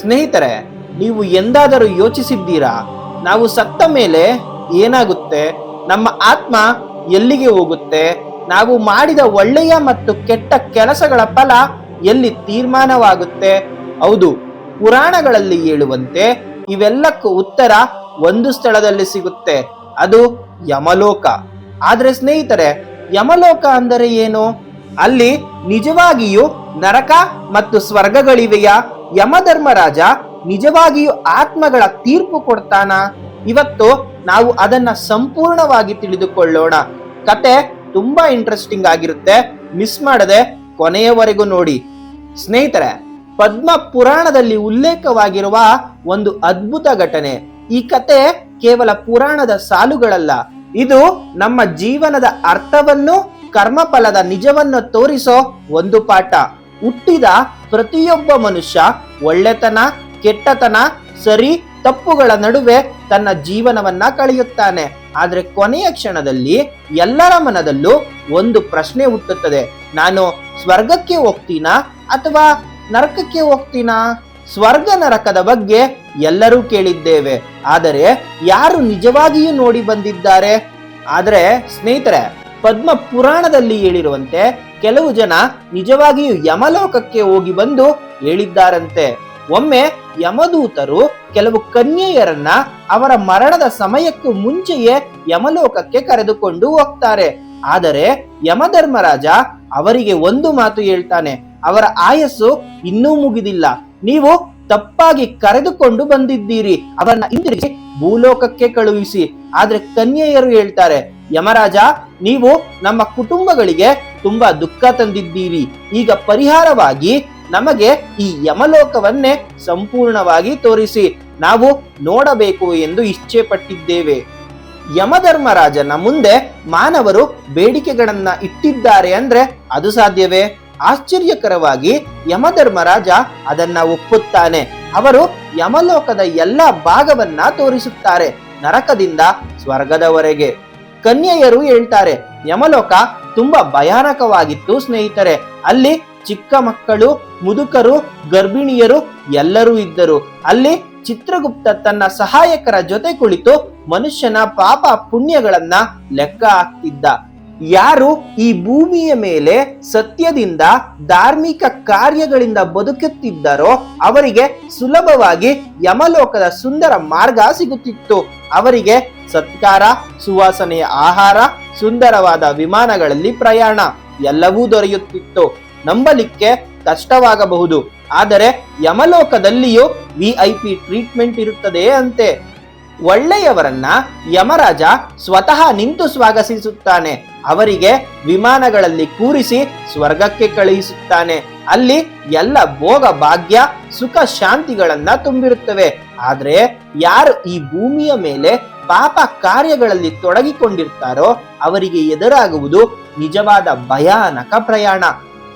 ಸ್ನೇಹಿತರೆ, ನೀವು ಎಂದಾದರೂ ಯೋಚಿಸಿದ್ದೀರಾ? ನಾವು ಸತ್ತ ಮೇಲೆ ಏನಾಗುತ್ತೆ? ನಮ್ಮ ಆತ್ಮ ಎಲ್ಲಿಗೆ ಹೋಗುತ್ತೆ? ನಾವು ಮಾಡಿದ ಒಳ್ಳೆಯ ಮತ್ತು ಕೆಟ್ಟ ಕೆಲಸಗಳ ಫಲ ಎಲ್ಲಿ ತೀರ್ಮಾನವಾಗುತ್ತೆ? ಹೌದು, ಪುರಾಣಗಳಲ್ಲಿ ಹೇಳುವಂತೆ ಇವೆಲ್ಲಕ್ಕೂ ಉತ್ತರ ಒಂದು ಸ್ಥಳದಲ್ಲಿ ಸಿಗುತ್ತೆ, ಅದು ಯಮಲೋಕ. ಆದರೆ ಸ್ನೇಹಿತರೆ, ಯಮಲೋಕ ಅಂದರೆ ಏನು? ಅಲ್ಲಿ ನಿಜವಾಗಿಯೂ ನರಕ ಮತ್ತು ಸ್ವರ್ಗಗಳಿವೆಯ? ಯಮಧರ್ಮರಾಜ ನಿಜವಾಗಿಯೂ ಆತ್ಮಗಳ ತೀರ್ಪು ಕೊಡ್ತಾನ? ಇವತ್ತು ನಾವು ಅದನ್ನ ಸಂಪೂರ್ಣವಾಗಿ ತಿಳಿದುಕೊಳ್ಳೋಣ. ಕತೆ ತುಂಬಾ ಇಂಟ್ರೆಸ್ಟಿಂಗ್ ಆಗಿರುತ್ತೆ. ಮಿಸ್ ಮಾಡದೆ ಕೊನೆಯವರೆಗೂ ನೋಡಿ. ಸ್ನೇಹಿತರೆ, ಪದ್ಮ ಪುರಾಣದಲ್ಲಿ ಉಲ್ಲೇಖವಾಗಿರುವ ಒಂದು ಅದ್ಭುತ ಘಟನೆ. ಈ ಕತೆ ಕೇವಲ ಪುರಾಣದ ಸಾಲುಗಳಲ್ಲ. ಇದು ನಮ್ಮ ಜೀವನದ ಅರ್ಥವನ್ನು, ಕರ್ಮಫಲದ ನಿಜವನ್ನು ತೋರಿಸೋ ಒಂದು ಪಾಠ. ಹುಟ್ಟಿದ ಪ್ರತಿಯೊಬ್ಬ ಮನುಷ್ಯ ಒಳ್ಳೆತನ, ಕೆಟ್ಟತನ, ಸರಿ, ತಪ್ಪುಗಳ ನಡುವೆ ತನ್ನ ಜೀವನವನ್ನ ಕಳೆಯುತ್ತಾನೆ. ಆದರೆ ಕೊನೆಯ ಕ್ಷಣದಲ್ಲಿ ಎಲ್ಲರ ಮನದಲ್ಲೂ ಒಂದು ಪ್ರಶ್ನೆ ಹುಟ್ಟುತ್ತದೆ. ನಾನು ಸ್ವರ್ಗಕ್ಕೆ ಹೋಗ್ತೀನಾ ಅಥವಾ ನರಕಕ್ಕೆ ಹೋಗ್ತೀನಾ? ಸ್ವರ್ಗ ನರಕದ ಬಗ್ಗೆ ಎಲ್ಲರೂ ಕೇಳಿದ್ದೇವೆ. ಆದರೆ ಯಾರು ನಿಜವಾಗಿಯೂ ನೋಡಿ ಬಂದಿದ್ದಾರೆ? ಆದರೆ ಸ್ನೇಹಿತರೆ ಪದ್ಮ ಪುರಾಣದಲ್ಲಿ ಹೇಳಿರುವಂತೆ ಕೆಲವು ಜನ ನಿಜವಾಗಿಯೂ ಯಮಲೋಕಕ್ಕೆ ಹೋಗಿ ಬಂದು ಹೇಳಿದ್ದಾರಂತೆ. ಒಮ್ಮೆ ಯಮದೂತರು ಕೆಲವು ಕನ್ಯೆಯರನ್ನ ಅವರ ಮರಣದ ಸಮಯಕ್ಕೂ ಮುಂಚೆಯೇ ಯಮಲೋಕಕ್ಕೆ ಕರೆದುಕೊಂಡು ಹೋಗ್ತಾರೆ. ಆದರೆ ಯಮಧರ್ಮರಾಜ ಅವರಿಗೆ ಒಂದು ಮಾತು ಹೇಳ್ತಾನೆ, ಅವರ ಆಯಸ್ಸು ಇನ್ನೂ ಮುಗಿದಿಲ್ಲ. ನೀವು ತಪ್ಪಾಗಿ ಕರೆದುಕೊಂಡು ಬಂದಿದ್ದೀರಿ, ಅವರನ್ನ ಹಿಂದಿರುಗಿ ಭೂಲೋಕಕ್ಕೆ ಕಳುಹಿಸಿ. ಆದ್ರೆ ಕನ್ಯೆಯರು ಹೇಳ್ತಾರೆ ಯಮರಾಜ, ನೀವು ನಮ್ಮ ಕುಟುಂಬಗಳಿಗೆ ತುಂಬಾ ದುಃಖ ತಂದಿದ್ದೀರಿ. ಈಗ ಪರಿಹಾರವಾಗಿ ನಮಗೆ ಈ ಯಮಲೋಕವನ್ನೇ ಸಂಪೂರ್ಣವಾಗಿ ತೋರಿಸಿ. ನಾವು ನೋಡಬೇಕು ಎಂದು ಇಚ್ಛೆ ಪಟ್ಟಿದ್ದೇವೆ ಯಮಧರ್ಮರಾಜನ ಮುಂದೆ ಮಾನವರು ಬೇಡಿಕೆಗಳನ್ನ ಇಟ್ಟಿದ್ದಾರೆ ಅಂದ್ರೆ ಅದು ಸಾಧ್ಯವೇ? ಆಶ್ಚರ್ಯಕರವಾಗಿ ಯಮಧರ್ಮರಾಜ ಅದನ್ನ ಒಪ್ಪುತ್ತಾನೆ. ಅವರು ಯಮಲೋಕದ ಎಲ್ಲ ಭಾಗವನ್ನ ತೋರಿಸುತ್ತಾರೆ ನರಕದಿಂದ ಸ್ವರ್ಗದವರೆಗೆ. ಕನ್ಯೆಯರು ಹೇಳ್ತಾರೆ, ಯಮಲೋಕ ತುಂಬಾ ಭಯಾನಕವಾಗಿತ್ತು ಸ್ನೇಹಿತರೆ. ಅಲ್ಲಿ ಚಿಕ್ಕ ಮಕ್ಕಳು, ಮುದುಕರು, ಗರ್ಭಿಣಿಯರು ಎಲ್ಲರೂ ಇದ್ದರು. ಅಲ್ಲಿ ಚಿತ್ರಗುಪ್ತ ತನ್ನ ಸಹಾಯಕರ ಜೊತೆ ಕುಳಿತು ಮನುಷ್ಯನ ಪಾಪ ಪುಣ್ಯಗಳನ್ನ ಲೆಕ್ಕ ಹಾಕ್ತಿದ್ದ. ಯಾರು ಈ ಭೂಮಿಯ ಮೇಲೆ ಸತ್ಯದಿಂದ ಧಾರ್ಮಿಕ ಕಾರ್ಯಗಳಿಂದ ಬದುಕುತ್ತಿದ್ದರೋ ಅವರಿಗೆ ಸುಲಭವಾಗಿ ಯಮಲೋಕದ ಸುಂದರ ಮಾರ್ಗ ಸಿಗುತ್ತಿತ್ತು. ಅವರಿಗೆ ಸತ್ಕಾರ, ಸುವಾಸನೆಯ ಆಹಾರ, ಸುಂದರವಾದ ವಿಮಾನಗಳಲ್ಲಿ ಪ್ರಯಾಣ ಎಲ್ಲವೂ ದೊರೆಯುತ್ತಿತ್ತು. ನಂಬಲಿಕ್ಕೆ ಕಷ್ಟವಾಗಬಹುದು. ಆದರೆ ಯಮಲೋಕದಲ್ಲಿಯೂ ವಿ ಐ ಪಿ ಟ್ರೀಟ್ಮೆಂಟ್ ಇರುತ್ತದೆ ಅಂತೆ. ಒಳ್ಳೆಯವರನ್ನ ಯಮರಾಜ ಸ್ವತಃ ನಿಂತು ಸ್ವಾಗತಿಸುತ್ತಾನೆ ಅವರಿಗೆ ವಿಮಾನಗಳಲ್ಲಿ ಕೂರಿಸಿ ಸ್ವರ್ಗಕ್ಕೆ ಕಳುಹಿಸುತ್ತಾನೆ. ಅಲ್ಲಿ ಎಲ್ಲ ಭೋಗ ಭಾಗ್ಯ, ಸುಖ ಶಾಂತಿಗಳನ್ನ ತುಂಬಿರುತ್ತವೆ. ಆದ್ರೆ ಯಾರು ಈ ಭೂಮಿಯ ಮೇಲೆ ಪಾಪ ಕಾರ್ಯಗಳಲ್ಲಿ ತೊಡಗಿಕೊಂಡಿರ್ತಾರೋ ಅವರಿಗೆ ಎದುರಾಗುವುದು ನಿಜವಾದ ಭಯಾನಕ ಪ್ರಯಾಣ.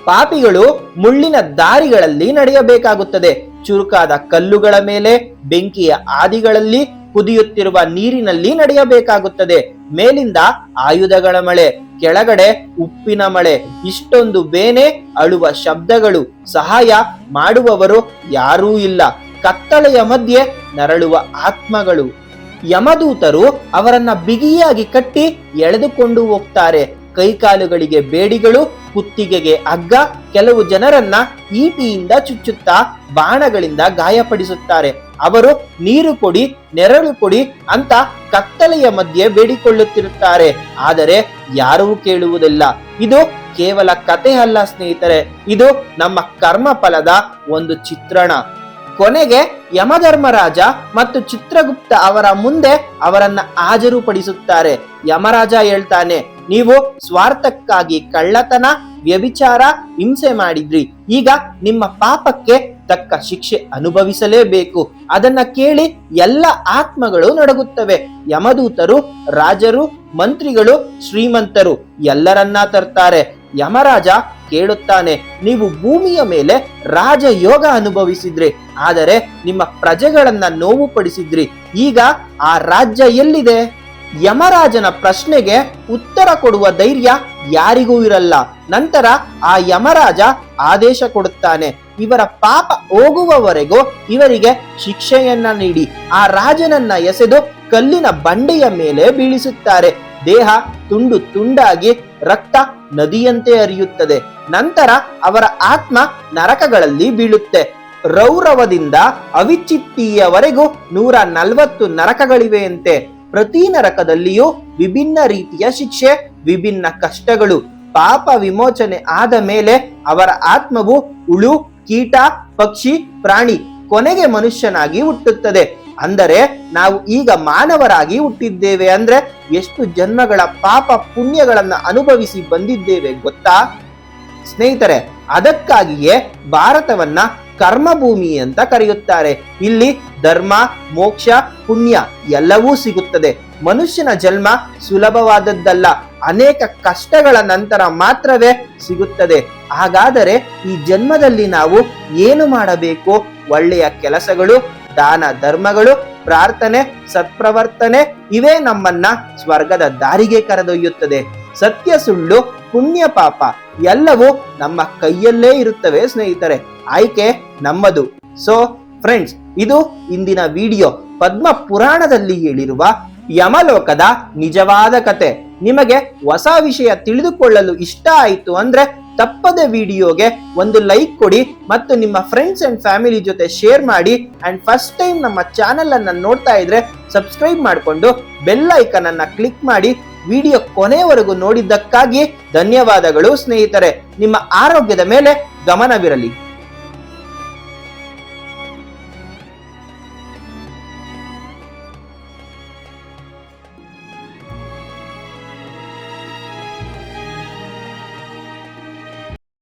ಪಾಪಿಗಳು ಮುಳ್ಳಿನ ದಾರಿಗಳಲ್ಲಿ ನಡೆಯಬೇಕಾಗುತ್ತದೆ. ಚುರುಕಾದ ಕಲ್ಲುಗಳ ಮೇಲೆ, ಬೆಂಕಿಯ ಆದಿಗಳಲ್ಲಿ, ಕುದಿಯುತ್ತಿರುವ ನೀರಿನಲ್ಲಿ ನಡೆಯಬೇಕಾಗುತ್ತದೆ. ಮೇಲಿಂದ ಆಯುಧಗಳ ಮಳೆ, ಕೆಳಗಡೆ ಉಪ್ಪಿನ ಮಳೆ, ಇಷ್ಟೊಂದು ಬೇನೆ ಅಳುವ ಶಬ್ದಗಳು, ಸಹಾಯ ಮಾಡುವವರು ಯಾರೂ ಇಲ್ಲ. ಕತ್ತಲೆಯ ಮಧ್ಯೆ ನರಳುವ ಆತ್ಮಗಳು. ಯಮದೂತರು ಅವರನ್ನ ಬಿಗಿಯಾಗಿ ಕಟ್ಟಿ ಎಳೆದುಕೊಂಡು ಹೋಗ್ತಾರೆ. ಕೈಕಾಲುಗಳಿಗೆ ಬೇಡಿಗಳು, ಕುತ್ತಿಗೆಗೆ ಹಗ್ಗ, ಕೆಲವು ಜನರನ್ನ ಈಟಿಯಿಂದ ಚುಚ್ಚುತ್ತಾ ಬಾಣಗಳಿಂದ ಗಾಯಪಡಿಸುತ್ತಾರೆ. ಅವರು ನೀರು ಕೊಡಿ, ನೆರಳು ಕೊಡಿ ಅಂತ ಕತ್ತಲೆಯ ಮಧ್ಯೆ ಬೇಡಿಕೊಳ್ಳುತ್ತಿರುತ್ತಾರೆ. ಆದರೆ ಯಾರೂ ಕೇಳುವುದಿಲ್ಲ. ಇದು ಕೇವಲ ಕತೆ ಅಲ್ಲ ಸ್ನೇಹಿತರೆ. ಇದು ನಮ್ಮ ಕರ್ಮ ಫಲದ ಒಂದು ಚಿತ್ರಣ. ಕೊನೆಗೆ ಯಮಧರ್ಮರಾಜ ಮತ್ತು ಚಿತ್ರಗುಪ್ತ ಅವರ ಮುಂದೆ ಅವರನ್ನ ಹಾಜರುಪಡಿಸುತ್ತಾರೆ. ಯಮರಾಜ ಹೇಳ್ತಾನೆ, ನೀವು ಸ್ವಾರ್ಥಕ್ಕಾಗಿ ಕಳ್ಳತನ, ವ್ಯಭಿಚಾರ, ಹಿಂಸೆ ಮಾಡಿದ್ರಿ. ಈಗ ನಿಮ್ಮ ಪಾಪಕ್ಕೆ ತಕ್ಕ ಶಿಕ್ಷೆ ಅನುಭವಿಸಲೇಬೇಕು. ಅದನ್ನ ಕೇಳಿ ಎಲ್ಲ ಆತ್ಮಗಳು ನಡಗುತ್ತವೆ. ಯಮದೂತರು, ರಾಜರು, ಮಂತ್ರಿಗಳು, ಶ್ರೀಮಂತರು ಎಲ್ಲರನ್ನ ತರ್ತಾರೆ. ಯಮರಾಜ ಕೇಳುತ್ತಾನೆ. ನೀವು ಭೂಮಿಯ ಮೇಲೆ ರಾಜಯೋಗ ಅನುಭವಿಸಿದ್ರಿ. ಆದರೆ ನಿಮ್ಮ ಪ್ರಜೆಗಳನ್ನ ನೋವು ಪಡಿಸಿದ್ರಿ ಈಗ ಆ ರಾಜ್ಯ ಎಲ್ಲಿದೆ? ಯಮರಾಜನ ಪ್ರಶ್ನೆಗೆ ಉತ್ತರ ಕೊಡುವ ಧೈರ್ಯ ಯಾರಿಗೂ ಇರಲ್ಲ. ನಂತರ ಆ ಯಮರಾಜ ಆದೇಶ ಕೊಡುತ್ತಾನೆ. ಇವರ ಪಾಪ ಹೋಗುವವರೆಗೂ ಇವರಿಗೆ ಶಿಕ್ಷೆಯನ್ನ ನೀಡಿ. ಆ ರಾಜನನ್ನ ಎಸೆದು ಕಲ್ಲಿನ ಬಂಡೆಯ ಮೇಲೆ ಬೀಳಿಸುತ್ತಾರೆ. ದೇಹ ತುಂಡು ತುಂಡಾಗಿ ರಕ್ತ ನದಿಯಂತೆ ಹರಿಯುತ್ತದೆ. ನಂತರ ಅವರ ಆತ್ಮ ನರಕಗಳಲ್ಲಿ ಬೀಳುತ್ತೆ. ರೌರವದಿಂದ ಅವಿಚಿತ್ತಿಯವರೆಗೂ ನೂರ ನಲವತ್ತು ನರಕಗಳಿವೆಯಂತೆ. ಪ್ರತಿ ನರಕದಲ್ಲಿಯೂ ವಿಭಿನ್ನ ರೀತಿಯ ಶಿಕ್ಷೆ, ವಿಭಿನ್ನ ಕಷ್ಟಗಳು. ಪಾಪ ವಿಮೋಚನೆ ಆದ ಮೇಲೆ ಅವರ ಆತ್ಮವು ಉಳು ಕೀಟ, ಪಕ್ಷಿ, ಪ್ರಾಣಿ ಕೊನೆಗೆ ಮನುಷ್ಯನಾಗಿ ಹುಟ್ಟುತ್ತದೆ. ಅಂದರೆ ನಾವು ಈಗ ಮಾನವರಾಗಿ ಹುಟ್ಟಿದ್ದೇವೆ ಅಂದ್ರೆ ಎಷ್ಟು ಜನ್ಮಗಳ ಪಾಪ ಪುಣ್ಯಗಳನ್ನ ಅನುಭವಿಸಿ ಬಂದಿದ್ದೇವೆ ಗೊತ್ತಾ? ಸ್ನೇಹಿತರೆ, ಅದಕ್ಕಾಗಿಯೇ ಭಾರತವನ್ನ ಕರ್ಮಭೂಮಿ ಅಂತ ಕರೆಯುತ್ತಾರೆ. ಇಲ್ಲಿ ಧರ್ಮ, ಮೋಕ್ಷ, ಪುಣ್ಯ ಎಲ್ಲವೂ ಸಿಗುತ್ತದೆ. ಮನುಷ್ಯನ ಜನ್ಮ ಸುಲಭವಾದದ್ದಲ್ಲ. ಅನೇಕ ಕಷ್ಟಗಳ ನಂತರ ಮಾತ್ರವೇ ಸಿಗುತ್ತದೆ. ಹಾಗಾದರೆ ಈ ಜನ್ಮದಲ್ಲಿ ನಾವು ಏನು ಮಾಡಬೇಕು? ಒಳ್ಳೆಯ ಕೆಲಸಗಳು ದಾನ ಧರ್ಮಗಳು, ಪ್ರಾರ್ಥನೆ, ಸತ್ಪ್ರವರ್ತನೆ, ಇವೇ ನಮ್ಮನ್ನ ಸ್ವರ್ಗದ ದಾರಿಗೆ ಕರೆದೊಯ್ಯುತ್ತದೆ. ಸತ್ಯ ಸುಳ್ಳು, ಪುಣ್ಯ ಪಾಪ, ಎಲ್ಲವೂ ನಮ್ಮ ಕೈಯಲ್ಲೇ ಇರುತ್ತವೆ ಸ್ನೇಹಿತರೆ. ಆಯ್ಕೆ ನಮ್ಮದು. ಸೊ ಫ್ರೆಂಡ್ಸ್ ಇದು ಇಂದಿನ ವಿಡಿಯೋ. ಪದ್ಮ ಪುರಾಣದಲ್ಲಿ ಹೇಳಿರುವ ಯಮಲೋಕದ ನಿಜವಾದ ಕತೆ. ನಿಮಗೆ ಹೊಸ ವಿಷಯ ತಿಳಿದುಕೊಳ್ಳಲು ಇಷ್ಟ ಆಯಿತು ಅಂದ್ರೆ ತಪ್ಪದೆ ವಿಡಿಯೋಗೆ ಒಂದು ಲೈಕ್ ಕೊಡಿ ಮತ್ತು ನಿಮ್ಮ ಫ್ರೆಂಡ್ಸ್ ಅಂಡ್ ಫ್ಯಾಮಿಲಿ ಜೊತೆ ಶೇರ್ ಮಾಡಿ. ಅಂಡ್ ಫಸ್ಟ್ ಟೈಮ್ ನಮ್ಮ ಚಾನೆಲ್ ಅನ್ನ ನೋಡ್ತಾ ಇದ್ರೆ ಸಬ್ಸ್ಕ್ರೈಬ್ ಮಾಡಿಕೊಂಡು ಬೆಲ್ ಐಕನ್ ಅನ್ನ ಕ್ಲಿಕ್ ಮಾಡಿ ವಿಡಿಯೋ ಕೊನೆಯವರೆಗೂ ನೋಡಿದ್ದಕ್ಕಾಗಿ ಧನ್ಯವಾದಗಳು ಸ್ನೇಹಿತರೆ. ನಿಮ್ಮ ಆರೋಗ್ಯದ ಮೇಲೆ ಗಮನವಿರಲಿ.